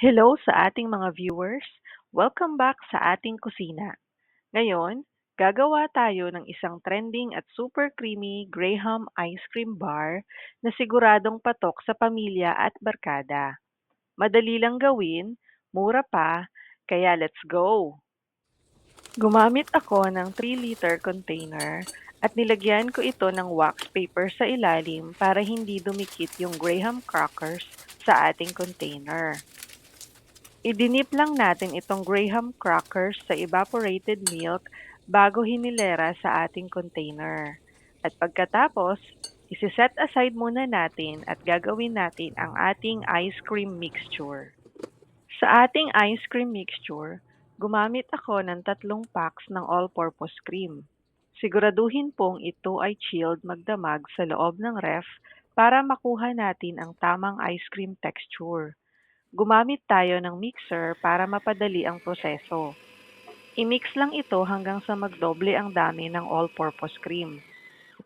Hello sa ating mga viewers. Welcome back sa ating kusina. Ngayon, gagawa tayo ng isang trending at super creamy Graham ice cream bar na siguradong patok sa pamilya at barkada. Madali lang gawin, mura pa, kaya let's go! Gumamit ako ng 3-liter container at nilagyan ko ito ng wax paper sa ilalim para hindi dumikit yung Graham crackers sa ating container. Idinip lang natin itong Graham crackers sa evaporated milk bago hinilera sa ating container. At pagkatapos, isiset aside muna natin at gagawin natin ang ating ice cream mixture. Sa ating ice cream mixture, gumamit ako ng tatlong packs ng all-purpose cream. Siguraduhin pong ito ay chilled magdamag sa loob ng ref para makuha natin ang tamang ice cream texture. Gumamit tayo ng mixer para mapadali ang proseso. I-mix lang ito hanggang sa magdoble ang dami ng all-purpose cream.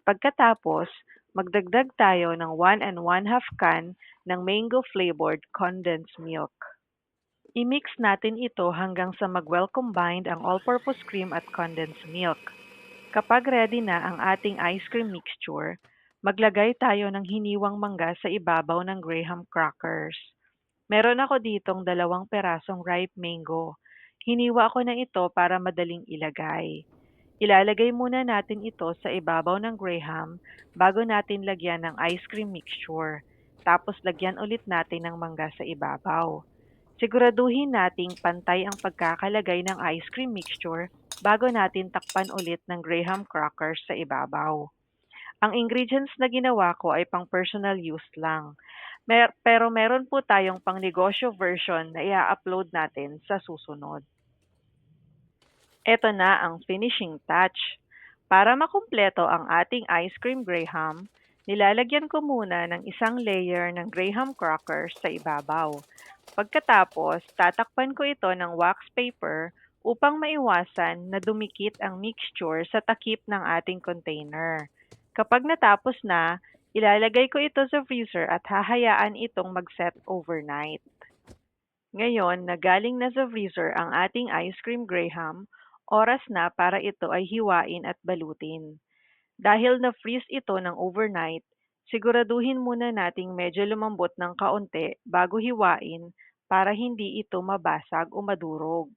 Pagkatapos, magdagdag tayo ng 1 and 1 half can ng mango-flavored condensed milk. I-mix natin ito hanggang sa mag-well combined ang all-purpose cream at condensed milk. Kapag ready na ang ating ice cream mixture, maglagay tayo ng hiniwang mangga sa ibabaw ng Graham crackers. Meron ako ditong dalawang perasong ripe mango. Hiniwa ko na ito para madaling ilagay. Ilalagay muna natin ito sa ibabaw ng Graham bago natin lagyan ng ice cream mixture. Tapos lagyan ulit natin ng mangga sa ibabaw. Siguraduhin nating pantay ang pagkakalagay ng ice cream mixture bago natin takpan ulit ng Graham crackers sa ibabaw. Ang ingredients na ginawa ko ay pang personal use lang. Mer- pero meron po tayong pang negosyo version na i-upload natin sa susunod. Ito na ang finishing touch. Para makumpleto ang ating ice cream Graham, nilalagyan ko muna ng isang layer ng Graham crackers sa ibabaw. Pagkatapos, tatakpan ko ito ng wax paper upang maiwasan na dumikit ang mixture sa takip ng ating container. Kapag natapos na, ilalagay ko ito sa freezer at hahayaan itong mag-set overnight. Ngayon, na galing na sa freezer ang ating ice cream Graham, oras na para ito ay hiwain at balutin. Dahil na-freeze ito ng overnight, siguraduhin muna nating medyo lumambot ng kaunti bago hiwain para hindi ito mabasag o madurog.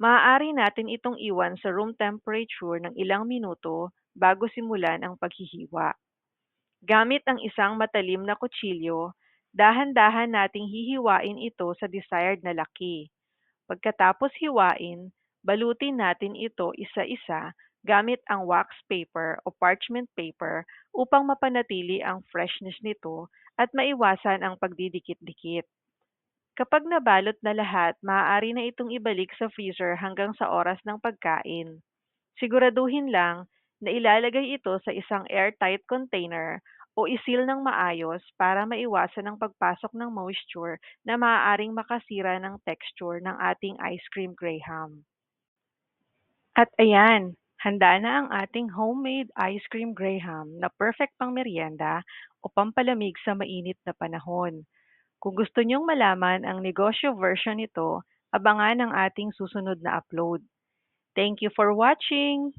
Maaari natin itong iwan sa room temperature ng ilang minuto bago simulan ang paghihiwa. Gamit ang isang matalim na kutsilyo, dahan-dahan nating hihiwain ito sa desired na laki. Pagkatapos hiwain, balutin natin ito isa-isa gamit ang wax paper o parchment paper upang mapanatili ang freshness nito at maiwasan ang pagdidikit-dikit. Kapag nabalot na lahat, maaari na itong ibalik sa freezer hanggang sa oras ng pagkain. Siguraduhin lang na ilalagay ito sa isang airtight container o isil ng maayos para maiwasan ang pagpasok ng moisture na maaaring makasira ng texture ng ating ice cream Graham. At ayan, handa na ang ating homemade ice cream Graham na perfect pang merienda o pampalamig sa mainit na panahon. Kung gusto nyong malaman ang negosyo version nito, abangan ang ating susunod na upload. Thank you for watching!